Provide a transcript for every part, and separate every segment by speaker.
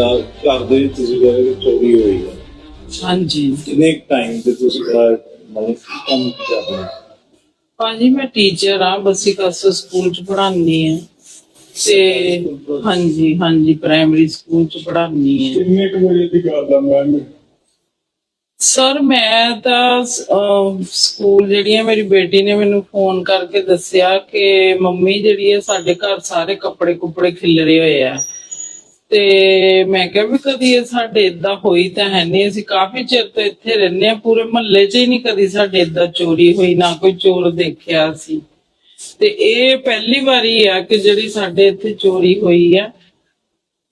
Speaker 1: ਦੇ ਵਿੱਚ ਤੁਸੀਂ ਕਹਿੰਦੇ ਕਿ ਚੋਰੀ ਹੋਈ ਹੈ।
Speaker 2: ਹਾਂਜੀ।
Speaker 1: ਕਿੰਨੇ ਟਾਈਮ ਤੇ ਤੁਸੀਂ ਮਤਲਬ ਕੰਮ ਕਰਦੇ ਹੋ?
Speaker 2: ਭਾਜੀ ਮੈਂ ਟੀਚਰ ਆ ਬਸੀ ਕਸ ਸਕੂਲ ਚ ਪੜ੍ਹਾਉਂਦੀ ਆ ਤੇ ਹਾਂਜੀ ਹਾਂਜੀ ਪ੍ਰਾਇਮਰੀ ਸਕੂਲ ਚ ਪੜ੍ਹਾਉਂਦੀ ਆ
Speaker 1: ਕਿੰਨੇ ਕੁ ਵਜੇ ਦੀ ਗੱਲ ਆ ਮੈਮ?
Speaker 2: ਸਰ ਮੈਂ ਤਾਂ ਸਕੂਲ ਜਿਹੜੀ ਹੈ ਮੇਰੀ ਬੇਟੀ ਨੇ ਮੈਨੂੰ ਫੋਨ ਕਰਕੇ ਦੱਸਿਆ ਕਿ ਮੰਮੀ ਜਿਹੜੀ ਹੈ ਸਾਡੇ ਘਰ ਸਾਰੇ ਕੱਪੜੇ ਕੁਪੜੇ ਖਿਲਰੇ ਹੋਏ ਆ। ਤੇ ਮੈਂ ਕਿਹਾ ਵੀ ਕਦੀ ਇਹ ਸਾਡੇ ਇਦਾਂ ਹੋਈ ਤਾਂ ਹੈ ਨਹੀਂ। ਅਸੀਂ ਕਾਫੀ ਚਿਰ ਤੋਂ ਇੱਥੇ ਰਹਿੰਦੇ ਆ ਪੂਰੇ ਮਹੱਲੇ 'ਚ ਹੀ ਨਹੀਂ ਕਦੀ ਸਾਡੇ ਇਦਾਂ ਚੋਰੀ ਹੋਈ, ਨਾ ਕੋਈ ਚੋਰ ਦੇਖਿਆ ਸੀ। ਤੇ ਇਹ ਪਹਿਲੀ ਵਾਰੀ ਆ ਕਿ ਜਿਹੜੀ ਸਾਡੇ ਇੱਥੇ ਚੋਰੀ ਹੋਈ ਆ।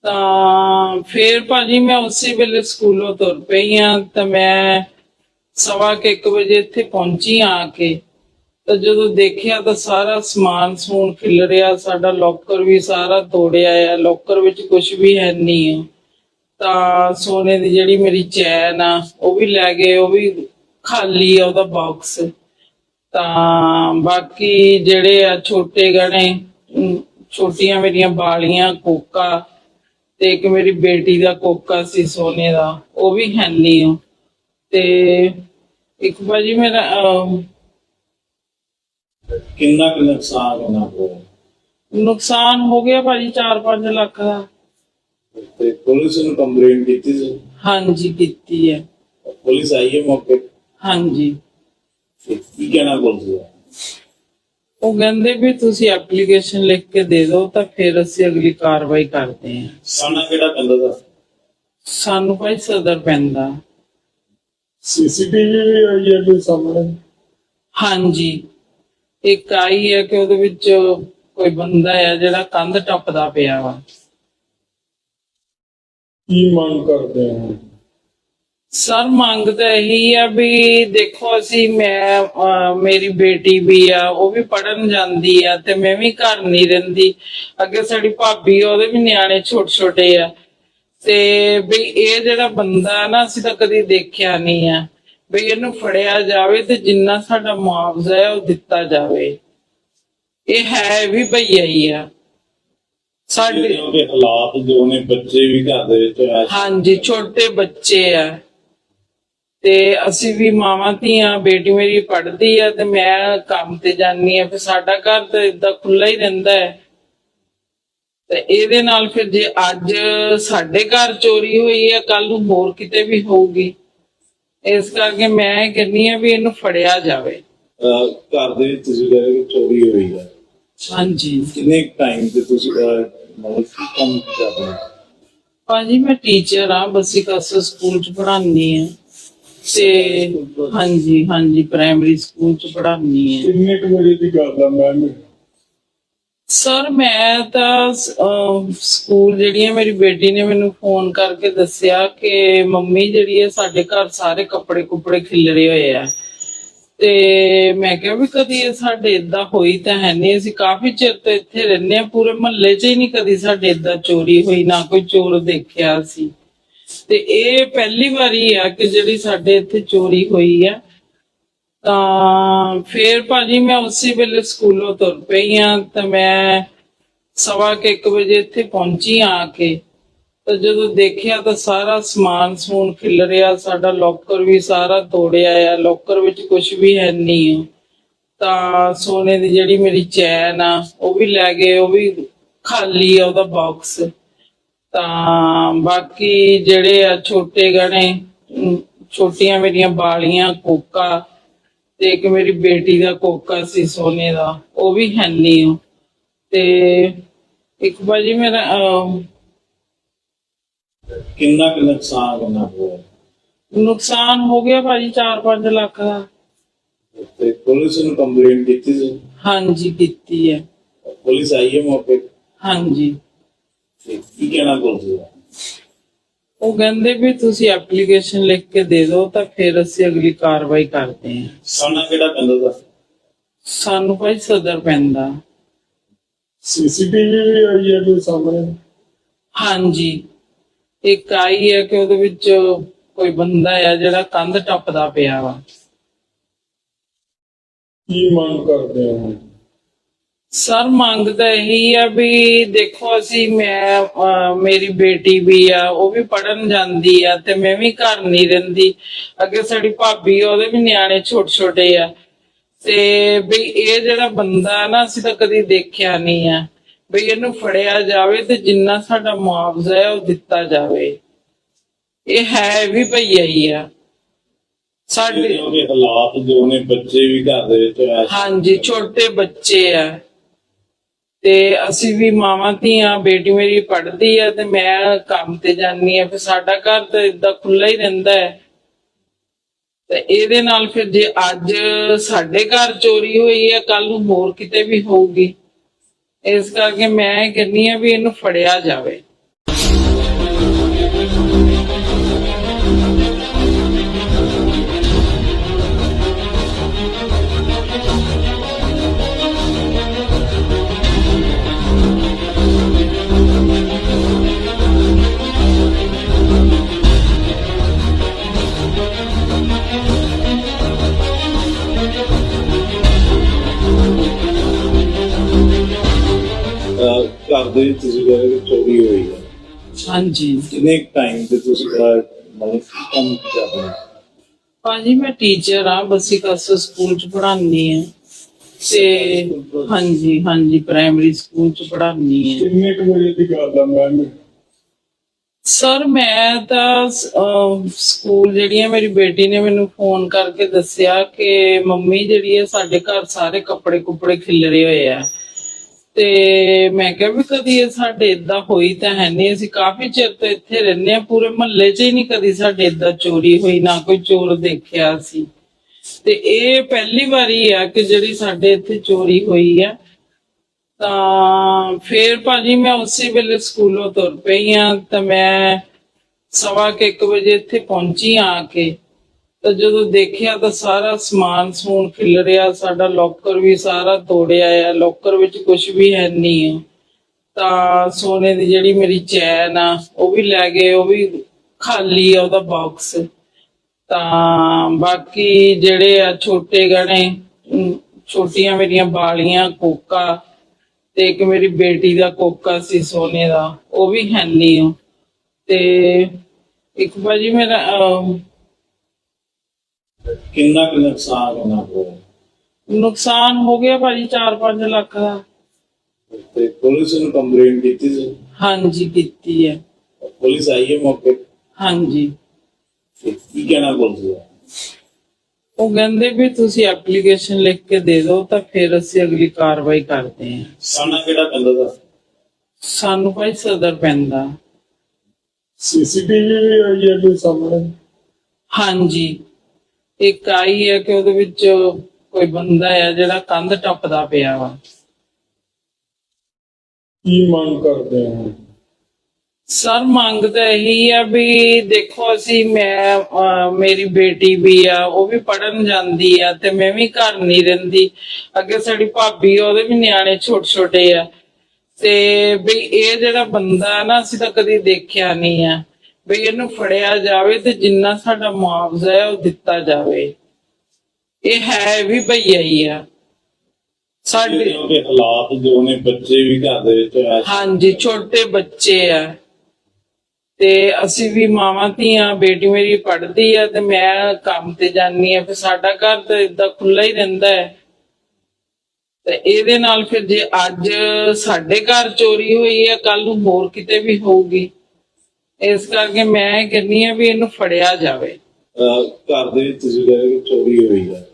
Speaker 2: ਤਾਂ ਫੇਰ ਭਾਜੀ ਮੈਂ ਉਸੇ ਵੇਲੇ ਸਕੂਲੋਂ ਤੁਰ ਪਈ ਆ, ਤਾਂ ਮੈਂ ਸਵਾ ਕੇ ਇੱਕ ਵਜੇ ਇੱਥੇ ਪਹੁੰਚੀ ਆ ਕੇ। ਤਾਂ ਜਦੋਂ ਦੇਖਿਆ ਤਾਂ ਸਾਰਾ ਸਮਾਨ ਸਮੂਨ ਖਿਲ ਸਾਡਾ ਲੋਕਰ ਵੀ ਸਾਰਾ ਤੋੜਿਆ ਆ ਲੋਕਰ ਵਿੱਚ ਕੁਝ ਵੀ ਹੈ ਨਹੀਂ ਆ। ਤਾਂ ਸੋਨੇ ਦੀ ਜਿਹੜੀ ਮੇਰੀ ਚੈਨ ਆ, ਉਹ ਵੀ ਲੈ ਗਏ, ਉਹ ਵੀ ਖਾਲੀ ਆ ਉਹਦਾ ਬਾਕਸ ਤਾਂ ਬਾਕੀ ਜਿਹੜੇ ਆ ਛੋਟੇ ਗਹਿਣੇ ਛੋਟੀਆਂ ਮੇਰੀਆਂ ਬਾਲੀਆਂ ਕੋਕਾ ਤੇ ਇੱਕ ਮੇਰੀ ਬੇਟੀ ਦਾ ਕੋਕਾ ਸੀ ਸੋਨੇ ਦਾ, ਉਹ ਵੀ ਹੈ ਨਹੀਂ ਤੇ ਇੱਕ ਭਾਜੀ ਮੇਰਾ
Speaker 1: ਕਿੰਨਾ ਕੁ ਨੁਕਸਾਨ ਹੋਣਾ ਹੋਇਆ
Speaker 2: ਨੁਕਸਾਨ ਹੋ ਗਿਆ ਭਾਜੀ 4-5 ਲੱਖ ਦਾ।
Speaker 1: ਤੇ ਪੁਲਿਸ ਨੂੰ ਕੰਪਲੇਂਟ ਕੀਤੀ ਸੀ?
Speaker 2: ਹਾਂਜੀ ਕੀਤੀ ਹੈ।
Speaker 1: ਪੁਲਿਸ ਆਈ ਹੈ ਮੌਕੇ? ਤੇ?
Speaker 2: ਹਾਂਜੀ।
Speaker 1: ਤੇ ਕੀ ਕਹਿਣਾ ਪੁਲਿਸ ਦਾ?
Speaker 2: ਉਹ ਕਹਿੰਦੇ ਵੀ ਤੁਸੀਂ ਐਪਲੀਕੇਸ਼ਨ ਲਿਖ ਕੇ ਦੇ ਦਿਓ ਤਾਂ ਫਿਰ ਅਸੀਂ ਅਗਲੀ ਕਾਰਵਾਈ ਕਰਦੇ ਹਾਂ।
Speaker 1: ਸਾਨਾ ਕਿਹੜਾ ਕਹਿੰਦਾ ਦਾ?
Speaker 2: ਸਾਨੂੰ ਭਾਈ ਸਦਰ ਪੈਂਦਾ।
Speaker 1: ਸੀਸੀਟੀਵੀ ਵੀ ਆਈ ਹੈ ਕੋਈ ਸਾਹਮਣੇ।
Speaker 2: ਹਾਂਜੀ। ਇੱਕ ਆਈ ਹੈ ਕਿ ਉਹਦੇ ਵਿੱਚ ਕੋਈ ਬੰਦਾ ਹੈ ਜਿਹੜਾ ਕੰਧ ਟੱਪਦਾ ਪਿਆ ਵਾ।
Speaker 1: ਕੀ ਮੰਗ ਕਰਦੇ ਹੋ?
Speaker 2: ਸਰ ਮੰਗ ਤਾਂ ਇਹੀ ਆ ਵੀ ਦੇਖੋ ਅਸੀਂ ਮੈਂ ਅਹ, ਮੇਰੀ ਬੇਟੀ ਵੀ ਆ ਉਹ ਵੀ ਪੜਨ ਜਾਂਦੀ ਆ ਤੇ ਮੈਂ ਵੀ ਘਰ ਨਹੀਂ ਰਹਿੰਦੀ। ਅੱਗੇ ਸਾਡੀ ਭਾਬੀ ਆ, ਉਹਦੇ ਵੀ ਨਿਆਣੇ ਛੋਟੇ ਛੋਟੇ ਆ। ਤੇ ਵੀ ਇਹ ਜਿਹੜਾ ਬੰਦਾ ਨਾ ਅਸੀਂ ਤਾਂ ਕਦੀ ਦੇਖਿਆ ਨਹੀਂ ਆ। ਵੀ ਇਹਨੂੰ ਫੜਿਆ ਜਾਵੇ ਤੇ ਜਿੰਨਾ ਸਾਡਾ ਮੁਆਵਜ਼ਾ ਹੈ ਉਹ ਦਿੱਤਾ ਜਾਵੇ। ਇਹ ਹੈ ਵੀ ਭਈਆ ਹੀ ਆ। ਸਾਡੇ
Speaker 1: ਕਿਉਂਕਿ ਹਾਲਾਤ ਜੋ ਨੇ ਬੱਚੇ ਵੀ ਘਰ ਦੇ ਵਿੱਚ ਹੈ।
Speaker 2: ਹਾਂਜੀ ਛੋਟੇ ਬੱਚੇ ਆ। ਤੇ ਅਸੀਂ ਵੀ ਮਾਵਾਂ ਧੀਆਂ ਬੇਟੀ ਮੇਰੀ ਪੜ੍ਹਦੀ ਆ ਤੇ ਮੈਂ ਕੰਮ ਤੇ ਜਾਂਦੀ ਆ ਫਿਰ ਸਾਡਾ ਘਰ ਤਾਂ ਇਦਾਂ ਖੁੱਲਾ ਹੀ ਰਹਿੰਦਾ ਹੈ। ਤੇ ਇਹਦੇ ਨਾਲ ਫਿਰ ਜੇ ਅੱਜ ਸਾਡੇ ਘਰ ਚੋਰੀ ਹੋਈ ਹੈ ਕੱਲ ਨੂੰ ਹੋਰ ਕਿਤੇ ਵੀ ਹੋਊਗੀ। ਇਸ ਕਰਕੇ ਮੈਂ ਇਹ ਕਹਿੰਦੀ ਆ ਵੀ ਇਹਨੂੰ ਫੜਿਆ ਜਾਵੇ।
Speaker 1: ਅਹ ਘਰ ਦੇ ਵਿੱਚ ਤੁਸੀਂ ਕਹਿੰਦੇ ਕਿ ਚੋਰੀ ਹੋਈ ਹੈ।
Speaker 2: ਹਾਂਜੀ।
Speaker 1: ਕਿੰਨੇ ਟਾਈਮ ਤੇ ਤੁਸੀਂ ਅਹ, ਮਤਲਬ ਕੀ ਕੰਮ ਕਰਦੇ ਹੋ?
Speaker 2: ਭਾਜੀ ਮੈਂ ਟੀਚਰ ਆ ਬਸੀ ਕਸ ਸਕੂਲ ਚ ਪੜ੍ਹਾਉਂਦੀ ਆ ਤੇ ਹਾਂਜੀ ਹਾਂਜੀ ਪ੍ਰਾਇਮਰੀ ਸਕੂਲ ਚ ਪੜ੍ਹਾਉਂਦੀ ਆ
Speaker 1: ਕਿੰਨੇ ਕੁ ਵਜੇ ਦੀ ਗੱਲ ਆ ਮੈਮ
Speaker 2: ਸਰ ਮੈਂ ਤਾਂ ਅਹ, ਸਕੂਲ ਜਿਹੜੀ ਹੈ ਮੇਰੀ ਬੇਟੀ ਨੇ ਮੈਨੂੰ ਫੋਨ ਕਰਕੇ ਦੱਸਿਆ ਕਿ ਮੰਮੀ ਜਿਹੜੀ ਹੈ ਸਾਡੇ ਘਰ ਸਾਰੇ ਕੱਪੜੇ ਕੁਪੜੇ ਖਿਲਰੇ ਹੋਏ ਆ। ਤੇ ਮੈਂ ਕਿਹਾ ਵੀ ਕਦੀ ਇਹ ਸਾਡੇ ਇਦਾਂ ਹੋਈ ਤਾਂ ਹੈ ਨਹੀਂ। ਅਸੀਂ ਕਾਫੀ ਚਿਰ ਤੋਂ ਇੱਥੇ ਰਹਿੰਦੇ ਆ ਪੂਰੇ ਮਹੱਲੇ 'ਚ ਹੀ ਨਹੀਂ ਕਦੀ ਸਾਡੇ ਇਦਾਂ ਚੋਰੀ ਹੋਈ ਨਾ ਕੋਈ ਚੋਰ ਦੇਖਿਆ ਸੀ। ਤੇ ਇਹ ਪਹਿਲੀ ਵਾਰੀ ਆ ਕਿ ਜਿਹੜੀ ਸਾਡੇ ਇੱਥੇ ਚੋਰੀ ਹੋਈ ਆ। ਤਾਂ ਫੇਰ ਭਾਜੀ ਮੈਂ ਉਸੇ ਵੇਲੇ ਸਕੂਲੋਂ ਤੁਰ ਪਈ ਆ, ਤਾਂ ਮੈਂ ਸਵਾ ਕੁ ਇੱਕ ਵਜੇ ਇੱਥੇ ਪਹੁੰਚੀ ਆ ਕੇ। ਤਾਂ ਜਦੋਂ ਦੇਖਿਆ ਤਾਂ ਸਾਰਾ ਸਮਾਨ ਸਮੂਨ ਖਿਲ ਰਿਹਾ, ਸਾਡਾ ਲੋਕਰ ਵੀ ਸਾਰਾ ਤੋੜਿਆ ਆ ਲੋਕਰ ਵਿੱਚ ਕੁਝ ਵੀ ਹੈ ਨਹੀਂ ਤਾਂ ਸੋਨੇ ਦੀ ਜਿਹੜੀ ਮੇਰੀ ਚੈਨ ਆ, ਉਹ ਵੀ ਲੈ ਗਏ, ਉਹ ਵੀ ਖਾਲੀ ਆ ਉਹਦਾ ਬਾਕਸ ਤਾਂ ਬਾਕੀ ਜਿਹੜੇ ਆ ਛੋਟੇ ਗਹਿਣੇ ਛੋਟੀਆਂ ਮੇਰੀਆਂ ਬਾਲੀਆਂ ਕੋਕਾ ਤੇ ਇੱਕ ਮੇਰੀ ਬੇਟੀ ਦਾ ਕੋਕਾ ਸੀ ਸੋਨੇ ਦਾ ਉਹ ਵੀ ਹੈ ਨਹੀਂ ਉਹ ਤੇ ਇੱਕ ਭਾਜੀ ਮੇਰਾ
Speaker 1: ਕਿੰਨਾ ਕੁ ਨੁਕਸਾਨ ਹੋਣਾ ਹੋਇਆ?
Speaker 2: ਨੁਕਸਾਨ ਹੋ ਗਿਆ ਭਾਜੀ 4-5 ਲੱਖ ਦਾ।
Speaker 1: ਤੇ ਪੁਲਿਸ ਨੂੰ ਕੰਪਲੇਂਟ ਕੀਤੀ ਸੀ?
Speaker 2: ਹਾਂਜੀ ਕੀਤੀ ਹੈ
Speaker 1: ਪੁਲਿਸ ਆਈ ਹੈ ਮੌਕੇ?
Speaker 2: ਹਾਂਜੀ।
Speaker 1: ਕੀ ਕਹਿਣਾ ਪੁਲਿਸ ਦਾ?
Speaker 2: ਉਹ ਕਹਿੰਦੇ ਵੀ ਤੁਸੀਂ ਐਪਲੀਕੇਸ਼ਨ ਲਿਖ ਕੇ ਦੇ ਦਿਓ ਤਾਂ ਫਿਰ ਅਸੀਂ ਅਗਲੀ ਕਾਰਵਾਈ ਕਰਦੇ ਹਾਂ।
Speaker 1: ਸਾਨਾ ਕਿਹੜਾ ਕਹਿੰਦਾ ਦਾ?
Speaker 2: ਸਾਨੂੰ ਭਾਈ ਸਦਰ ਪੈਂਦਾ।
Speaker 1: ਸੀਸੀਟੀਵੀ ਵੀ ਆਈ ਹੈ ਕੋਈ ਸਾਹਮਣੇ?
Speaker 2: ਹਾਂਜੀ। ਇੱਕ ਆਈ ਹੈ ਕਿ ਉਹਦੇ ਵਿੱਚ ਕੋਈ ਬੰਦਾ ਹੈ ਜਿਹੜਾ ਕੰਧ ਟੱਪਦਾ ਪਿਆ ਵਾ।
Speaker 1: ਕੀ ਮੰਗ ਕਰਦੇ ਹੋ?
Speaker 2: ਸਰ ਮੰਗ ਤਾਂ ਇਹੀ ਆ ਵੀ ਦੇਖੋ ਅਸੀਂ ਮੈਂ ਅਹ, ਮੇਰੀ ਬੇਟੀ ਵੀ ਆ ਉਹ ਵੀ ਪੜਨ ਜਾਂਦੀ ਆ ਤੇ ਮੈਂ ਵੀ ਘਰ ਨਹੀਂ ਰਹਿੰਦੀ। ਅੱਗੇ ਸਾਡੀ ਭਾਬੀ ਆ, ਉਹਦੇ ਵੀ ਨਿਆਣੇ ਛੋਟੇ ਛੋਟੇ ਆ। ਤੇ ਵੀ ਇਹ ਜਿਹੜਾ ਬੰਦਾ ਨਾ ਅਸੀਂ ਤਾਂ ਕਦੀ ਦੇਖਿਆ ਨਹੀਂ ਆ। ਵੀ ਇਹਨੂੰ ਫੜਿਆ ਜਾਵੇ ਤੇ ਜਿੰਨਾ ਸਾਡਾ ਮੁਆਵਜ਼ਾ ਹੈ ਉਹ ਦਿੱਤਾ ਜਾਵੇ। ਇਹ ਹੈ ਵੀ ਭਈਆ ਹੀ ਆ। ਸਾਡੇ
Speaker 1: ਹਾਲਾਤ ਜੋ ਨੇ ਬੱਚੇ ਵੀ ਘਰ ਦੇ ਵਿੱਚ ਐਸ਼
Speaker 2: ਹਾਂਜੀ ਛੋਟੇ ਬੱਚੇ ਆ। ਤੇ ਅਸੀਂ ਵੀ ਮਾਵਾਂ ਧੀਆਂ, ਬੇਟੀ ਮੇਰੀ ਪੜ੍ਹਦੀ ਆ ਤੇ ਮੈਂ ਕੰਮ ਤੇ ਜਾਂਦੀ ਆ, ਫਿਰ ਸਾਡਾ ਘਰ ਤਾਂ ਇਦਾਂ ਖੁੱਲਾ ਹੀ ਰਹਿੰਦਾ ਹੈ। ਤੇ ਇਹਦੇ ਨਾਲ ਫਿਰ ਜੇ ਅੱਜ ਸਾਡੇ ਘਰ ਚੋਰੀ ਹੋਈ ਹੈ ਕੱਲ ਨੂੰ ਹੋਰ ਕਿਤੇ ਵੀ ਹੋਊਗੀ। ਇਸ ਕਰਕੇ ਮੈਂ ਇਹ ਕਹਿੰਦੀ ਆ ਵੀ ਇਹਨੂੰ ਫੜਿਆ ਜਾਵੇ।
Speaker 1: ਘਰ ਦੇ ਵਿੱਚ ਤੁਸੀਂ ਕਹਿੰਦੇ ਕਿ ਚੋਰੀ ਹੋਈ ਹੈ।
Speaker 2: ਹਾਂਜੀ।
Speaker 1: ਕਿੰਨੇ ਟਾਈਮ ਤੇ ਤੁਸੀਂ ਅਹ, ਮਤਲਬ ਕੰਮ ਕਰਦੇ ਹੋ
Speaker 2: ਭਾਜੀ ਮੈਂ ਟੀਚਰ ਆ ਬਸੀ ਕਸ ਸਕੂਲ ਚ ਪੜ੍ਹਾਉਂਦੀ ਆ ਤੇ ਹਾਂਜੀ ਹਾਂਜੀ ਪ੍ਰਾਇਮਰੀ ਸਕੂਲ ਚ ਪੜ੍ਹਾਉਂਦੀ ਆ
Speaker 1: ਕਿੰਨੇ ਕੁ ਵਜੇ ਦੀ ਗੱਲ ਆ ਮੈਮ?
Speaker 2: ਸਰ ਮੈਂ ਤਾਂ ਅਹ, ਸਕੂਲ ਜਿਹੜੀ ਹੈ ਮੇਰੀ ਬੇਟੀ ਨੇ ਮੈਨੂੰ ਫੋਨ ਕਰਕੇ ਦੱਸਿਆ ਕਿ ਮੰਮੀ ਜਿਹੜੀ ਹੈ ਸਾਡੇ ਘਰ ਸਾਰੇ ਕੱਪੜੇ ਕੁਪੜੇ ਖਿਲਰੇ ਹੋਏ ਆ। ਤੇ ਮੈਂ ਕਿਹਾ ਵੀ ਕਦੀ ਇਹ ਸਾਡੇ ਇਦਾਂ ਹੋਈ ਤਾਂ ਹੈ ਨਹੀਂ। ਅਸੀਂ ਕਾਫੀ ਚਿਰ ਤੋਂ ਇੱਥੇ ਰਹਿੰਦੇ ਆ ਪੂਰੇ ਮਹੱਲੇ 'ਚ ਹੀ ਨਹੀਂ ਕਦੀ ਸਾਡੇ ਇਦਾਂ ਚੋਰੀ ਹੋਈ, ਨਾ ਕੋਈ ਚੋਰ ਦੇਖਿਆ ਸੀ। ਤੇ ਇਹ ਪਹਿਲੀ ਵਾਰੀ ਆ ਕਿ ਜਿਹੜੀ ਸਾਡੇ ਇੱਥੇ ਚੋਰੀ ਹੋਈ ਆ। ਤਾਂ ਫੇਰ ਭਾਜੀ ਮੈਂ ਉਸੇ ਵੇਲੇ ਸਕੂਲੋਂ ਤੁਰ ਪਈ ਆ, ਤਾਂ ਮੈਂ ਸਵਾ ਕੇ ਇੱਕ ਵਜੇ ਇੱਥੇ ਪਹੁੰਚੀ ਆ ਕੇ। ਤਾਂ ਜਦੋਂ ਦੇਖਿਆ ਤਾਂ ਸਾਰਾ ਸਮਾਨ ਸਮੂਨ ਖਿਲ ਰਿਹਾ ਸਾਡਾ ਲੋਕਰ ਵੀ ਸਾਰਾ ਤੋੜਿਆ ਆ ਲੋਕਰ ਵਿੱਚ ਕੁਝ ਵੀ ਹੈ ਨਹੀਂ ਹੈ ਤਾਂ ਸੋਨੇ ਦੀ ਜਿਹੜੀ ਮੇਰੀ ਚੈਨ ਆ, ਉਹ ਵੀ ਲੈ ਗਏ, ਉਹ ਵੀ ਖਾਲੀ ਆ ਉਹਦਾ ਬਾਕਸ ਤਾਂ ਬਾਕੀ ਜਿਹੜੇ ਆ ਛੋਟੇ ਗਹਿਣੇ ਛੋਟੀਆਂ ਮੇਰੀਆਂ ਬਾਲੀਆਂ, ਕੋਕਾ ਤੇ ਇੱਕ ਮੇਰੀ ਬੇਟੀ ਦਾ ਕੋਕਾ ਸੀ ਸੋਨੇ ਦਾ, ਉਹ ਵੀ ਹੈਨੀ ਨਹੀਂ ਉਹ ਤੇ ਇੱਕ ਭਾਜੀ ਮੇਰਾ
Speaker 1: ਕਿੰਨਾ ਕੁ ਨੁਕਸਾਨ ਹੋਣਾ ਹੋਇਆ
Speaker 2: ਨੁਕਸਾਨ ਹੋ ਗਿਆ ਭਾਜੀ 4-5 ਲੱਖ ਦਾ।
Speaker 1: ਤੇ ਪੁਲਿਸ ਨੂੰ ਕੰਪਲੇਂਟ ਕੀਤੀ ਸੀ?
Speaker 2: ਹਾਂਜੀ ਕੀਤੀ ਹੈ।
Speaker 1: ਪੁਲਿਸ ਆਈ ਹੈ ਮੌਕੇ ਤੇ?
Speaker 2: ਹਾਂਜੀ।
Speaker 1: ਕੀ ਕਹਿਣਾ ਪੁਲਿਸ ਦਾ?
Speaker 2: ਉਹ ਕਹਿੰਦੇ ਵੀ ਤੁਸੀਂ ਐਪਲੀਕੇਸ਼ਨ ਲਿਖ ਕੇ ਦੇ ਦਿਓ ਤਾਂ ਫਿਰ ਅਸੀਂ ਅਗਲੀ ਕਾਰਵਾਈ ਕਰਦੇ ਹਾਂ।
Speaker 1: ਸਾਨਾ ਕਿਹੜਾ ਪੈਂਦਾ ਦਾ?
Speaker 2: ਸਾਨੂੰ ਭਾਈ ਸਦਰ ਪੈਂਦਾ।
Speaker 1: ਸੀਸੀਟੀਵੀ ਵੀ ਆਈ ਹੈ ਕੋਈ ਸਾਹਮਣੇ?
Speaker 2: ਹਾਂਜੀ। ਇੱਕ ਆਈ ਹੈ ਕਿ ਉਹਦੇ ਵਿੱਚ ਕੋਈ ਬੰਦਾ ਹੈ ਜਿਹੜਾ ਕੰਧ ਟੱਪਦਾ ਪਿਆ ਵਾ।
Speaker 1: ਕੀ ਮੰਗ ਕਰਦੇ ਹੋ?
Speaker 2: ਸਰ ਮੰਗ ਤਾਂ ਇਹੀ ਆ ਵੀ ਦੇਖੋ ਅਸੀਂ ਮੈਂ ਅਹ, ਮੇਰੀ ਬੇਟੀ ਵੀ ਆ ਉਹ ਵੀ ਪੜਨ ਜਾਂਦੀ ਆ ਤੇ ਮੈਂ ਵੀ ਘਰ ਨਹੀਂ ਰਹਿੰਦੀ। ਅੱਗੇ ਸਾਡੀ ਭਾਬੀ ਆ, ਉਹਦੇ ਵੀ ਨਿਆਣੇ ਛੋਟੇ ਛੋਟੇ ਆ। ਤੇ ਵੀ ਇਹ ਜਿਹੜਾ ਬੰਦਾ ਨਾ ਅਸੀਂ ਤਾਂ ਕਦੀ ਦੇਖਿਆ ਨਹੀਂ ਆ। ਵੀ ਇਹਨੂੰ ਫੜਿਆ ਜਾਵੇ ਤੇ ਜਿੰਨਾ ਸਾਡਾ ਮੁਆਵਜ਼ਾ ਹੈ ਉਹ ਦਿੱਤਾ ਜਾਵੇ। ਇਹ ਹੈ ਵੀ ਭਈਆ ਹੀ ਆ। ਸਾਡੇ
Speaker 1: ਕਿਉਂਕਿ ਹਾਲਾਤ ਜੋ ਨੇ ਬੱਚੇ ਵੀ ਘਰ ਦੇ ਵਿੱਚ
Speaker 2: ਹਾਂਜੀ ਛੋਟੇ ਬੱਚੇ ਆ। ਤੇ ਅਸੀਂ ਵੀ ਮਾਵਾਂ ਧੀਆਂ ਬੇਟੀ ਮੇਰੀ ਪੜ੍ਹਦੀ ਆ ਤੇ ਮੈਂ ਕੰਮ ਤੇ ਜਾਂਦੀ ਆ ਫਿਰ ਸਾਡਾ ਘਰ ਤਾਂ ਇਦਾਂ ਖੁੱਲਾ ਹੀ ਰਹਿੰਦਾ ਹੈ। ਤੇ ਇਹਦੇ ਨਾਲ ਫਿਰ ਜੇ ਅੱਜ ਸਾਡੇ ਘਰ ਚੋਰੀ ਹੋਈ ਹੈ ਕੱਲ ਨੂੰ ਹੋਰ ਕਿਤੇ ਵੀ ਹੋਊਗੀ। ਇਸ ਕਰਕੇ ਮੈਂ ਇਹ ਕਹਿੰਦੀ ਆ ਵੀ ਇਹਨੂੰ ਫੜਿਆ ਜਾਵੇ।
Speaker 1: ਅਹ, ਘਰ ਦੇ ਵਿੱਚ ਤੁਸੀਂ ਕਿ ਚੋਰੀ ਹੋਈ ਹੈ।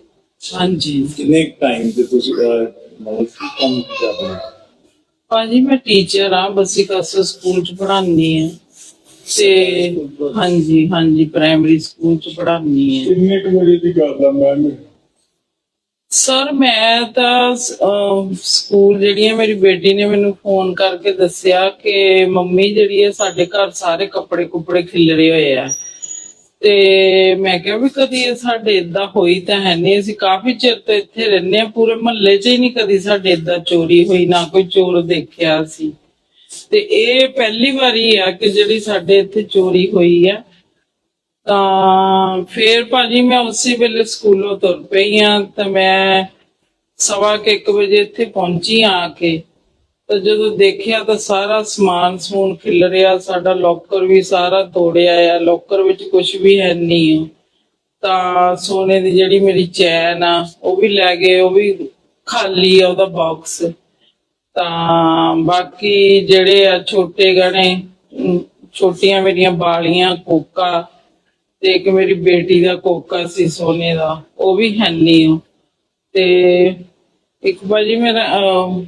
Speaker 2: ਹਾਂਜੀ।
Speaker 1: ਕਿੰਨੇ ਟਾਈਮ ਤੇ ਤੁਸੀਂ ਅਹ, ਮਤਲਬ ਕੀ ਕੰਮ ਕਰਦੇ ਹੋ?
Speaker 2: ਭਾਜੀ ਮੈਂ ਟੀਚਰ ਆ ਬਸੀ ਕਸ ਸਕੂਲ ਚ ਪੜ੍ਹਾਉਂਦੀ ਆ ਤੇ ਹਾਂਜੀ ਹਾਂਜੀ ਪ੍ਰਾਇਮਰੀ ਸਕੂਲ ਚ ਪੜ੍ਹਾਉਂਦੀ ਆ
Speaker 1: ਕਿੰਨੇ ਕੁ ਵਜੇ ਦੀ ਗੱਲ ਆ ਮੈਮ
Speaker 2: ਸਰ ਮੈਂ ਤਾਂ ਅਹ, ਸਕੂਲ ਜਿਹੜੀ ਹੈ ਮੇਰੀ ਬੇਟੀ ਨੇ ਮੈਨੂੰ ਫੋਨ ਕਰਕੇ ਦੱਸਿਆ ਕਿ ਮੰਮੀ ਜਿਹੜੀ ਹੈ ਸਾਡੇ ਘਰ ਸਾਰੇ ਕੱਪੜੇ ਕੁਪੜੇ ਖਿਲਰੇ ਹੋਏ ਆ। ਤੇ ਮੈਂ ਕਿਹਾ ਵੀ ਕਦੀ ਇਹ ਸਾਡੇ ਇਦਾਂ ਹੋਈ ਤਾਂ ਹੈ ਨਹੀਂ। ਅਸੀਂ ਕਾਫੀ ਚਿਰ ਤੋਂ ਇੱਥੇ ਰਹਿੰਦੇ ਆ ਪੂਰੇ ਮਹੱਲੇ 'ਚ ਹੀ ਨਹੀਂ ਕਦੀ ਸਾਡੇ ਇਦਾਂ ਚੋਰੀ ਹੋਈ ਨਾ ਕੋਈ ਚੋਰ ਦੇਖਿਆ ਸੀ। ਤੇ ਇਹ ਪਹਿਲੀ ਵਾਰੀ ਆ ਕਿ ਜਿਹੜੀ ਸਾਡੇ ਇੱਥੇ ਚੋਰੀ ਹੋਈ ਆ। ਤਾਂ ਫੇਰ ਭਾਜੀ ਮੈਂ ਉਸੇ ਵੇਲੇ ਸਕੂਲੋਂ ਤੁਰ ਪਈ ਆ, ਤਾਂ ਮੈਂ ਸਵਾ ਕੇ ਇੱਕ ਵਜੇ ਇੱਥੇ ਪਹੁੰਚੀ ਆ ਕੇ। ਤਾਂ ਜਦੋਂ ਦੇਖਿਆ ਤਾਂ ਸਾਰਾ ਸਮਾਨ ਸਮੂਨ ਖਿਲ ਰਿਹਾ, ਸਾਡਾ ਲੋਕਰ ਵੀ ਸਾਰਾ ਤੋੜਿਆ ਆ ਲੋਕਰ ਵਿੱਚ ਕੁਝ ਵੀ ਹੈ ਨਹੀਂ ਤਾਂ ਸੋਨੇ ਦੀ ਜਿਹੜੀ ਮੇਰੀ ਚੈਨ ਆ, ਉਹ ਵੀ ਲੈ ਗਏ, ਉਹ ਵੀ ਖਾਲੀ ਆ ਉਹਦਾ ਬਾਕਸ ਤਾਂ ਬਾਕੀ ਜਿਹੜੇ ਆ ਛੋਟੇ ਗਹਿਣੇ ਛੋਟੀਆਂ ਮੇਰੀਆਂ ਬਾਲੀਆਂ ਕੋਕਾ ਤੇ ਇੱਕ ਮੇਰੀ ਬੇਟੀ ਦਾ ਕੋਕਾ ਸੀ ਸੋਨੇ ਦਾ ਉਹ ਵੀ ਹੈ ਨਹੀਂ ਉਹ ਤੇ ਇੱਕ ਭਾਜੀ ਮੇਰਾ ਅਮ,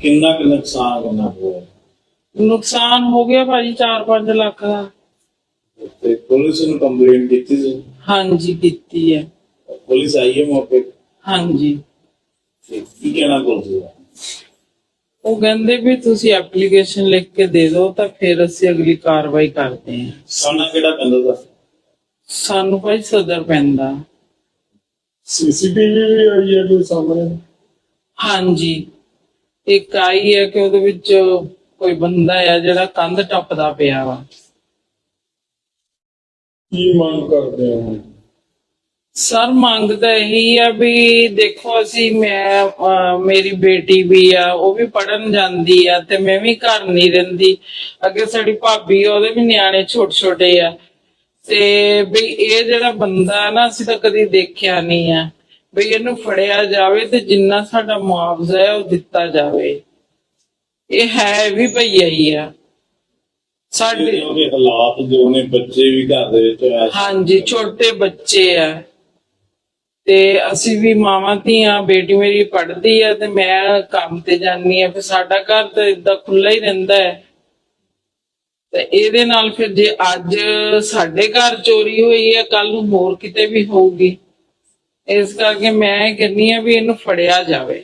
Speaker 1: ਕਿੰਨਾ ਕੁ ਨੁਕਸਾਨ ਕਰਨਾ ਹੋਇਆ?
Speaker 2: ਨੁਕਸਾਨ ਹੋ ਗਿਆ ਭਾਜੀ 4-5 ਲੱਖ ਦਾ।
Speaker 1: ਤੇ ਪੁਲਿਸ ਨੂੰ ਕੰਪਲੇਂਟ ਕੀਤੀ ਸੀ?
Speaker 2: ਹਾਂਜੀ ਕੀਤੀ ਹੈ।
Speaker 1: ਪੁਲਿਸ ਆਈ ਹੈ ਮੌਕੇ ਤੇ?
Speaker 2: ਹਾਂਜੀ।
Speaker 1: ਤੇ ਕੀ ਕਹਿਣਾ ਪੁਲਿਸ ਦਾ?
Speaker 2: ਉਹ ਕਹਿੰਦੇ ਵੀ ਤੁਸੀਂ ਐਪਲੀਕੇਸ਼ਨ ਲਿਖ ਕੇ ਦੇ ਦਿਓ ਤਾਂ ਫਿਰ ਅਸੀਂ ਅਗਲੀ ਕਾਰਵਾਈ ਕਰਦੇ ਹਾਂ।
Speaker 1: ਸਾਨਾ ਕਿਹੜਾ ਪੈਂਦਾ ਦਾ
Speaker 2: ਸਾਨੂੰ ਭਾਈ ਸਦਰ ਪੈਂਦਾ।
Speaker 3: ਸੀਸੀਟੀਵੀ ਵੀ ਆਈ ਹੈ ਕੋਈ ਸਾਹਮਣੇ?
Speaker 2: ਹਾਂਜੀ। ਇੱਕ ਆਈ ਹੈ ਕਿ ਉਹਦੇ ਵਿੱਚ ਕੋਈ ਬੰਦਾ ਆ ਜਿਹੜਾ ਕੰਧ ਟੱਪਦਾ ਪਿਆ ਵਾ।
Speaker 3: ਕੀ ਮੰਗ ਕਰਦੇ ਹੋ?
Speaker 2: ਸਰ ਮੰਗ ਤਾਂ ਇਹੀ ਆ ਵੀ ਦੇਖੋ ਅਸੀਂ ਮੈਂ ਅਹ, ਮੇਰੀ ਬੇਟੀ ਵੀ ਆ ਉਹ ਵੀ ਪੜਨ ਜਾਂਦੀ ਆ ਤੇ ਮੈਂ ਵੀ ਘਰ ਨਹੀਂ ਰਹਿੰਦੀ। ਅੱਗੇ ਸਾਡੀ ਭਾਬੀ ਆ, ਉਹਦੇ ਵੀ ਨਿਆਣੇ ਛੋਟੇ ਛੋਟੇ ਆ। ਤੇ ਵੀ ਇਹ ਜਿਹੜਾ ਬੰਦਾ ਨਾ ਅਸੀਂ ਤਾਂ ਕਦੀ ਦੇਖਿਆ ਨਹੀਂ ਆ। ਵੀ ਇਹਨੂੰ ਫੜਿਆ ਜਾਵੇ ਤੇ ਜਿੰਨਾ ਸਾਡਾ ਮੁਆਵਜ਼ਾ ਹੈ ਉਹ ਦਿੱਤਾ ਜਾਵੇ। ਇਹ ਹੈ ਵੀ ਭਈਆ ਹੀ ਆ। ਸਾਡੇ
Speaker 1: ਉਹਦੇ ਹਾਲਾਤ ਜੋ ਨੇ ਬੱਚੇ ਵੀ ਘਰ ਦੇ ਵਿੱਚ
Speaker 2: ਹਾਂਜੀ ਛੋਟੇ ਬੱਚੇ ਆ। ਤੇ ਅਸੀਂ ਵੀ ਮਾਵਾਂ ਧੀਆਂ, ਬੇਟੀ ਮੇਰੀ ਪੜ੍ਹਦੀ ਆ ਤੇ ਮੈਂ ਕੰਮ ਤੇ ਜਾਂਦੀ ਆ, ਫਿਰ ਸਾਡਾ ਘਰ ਤਾਂ ਇਦਾਂ ਖੁੱਲਾ ਹੀ ਰਹਿੰਦਾ ਹੈ। ਤੇ ਇਹਦੇ ਨਾਲ ਫਿਰ ਜੇ ਅੱਜ ਸਾਡੇ ਘਰ ਚੋਰੀ ਹੋਈ ਹੈ ਕੱਲ ਨੂੰ ਹੋਰ ਕਿਤੇ ਵੀ ਹੋਊਗੀ। ਇਸ ਕਰਕੇ ਮੈਂ ਇਹ ਕਹਿੰਦੀ ਆ ਵੀ ਇਹਨੂੰ ਫੜਿਆ ਜਾਵੇ।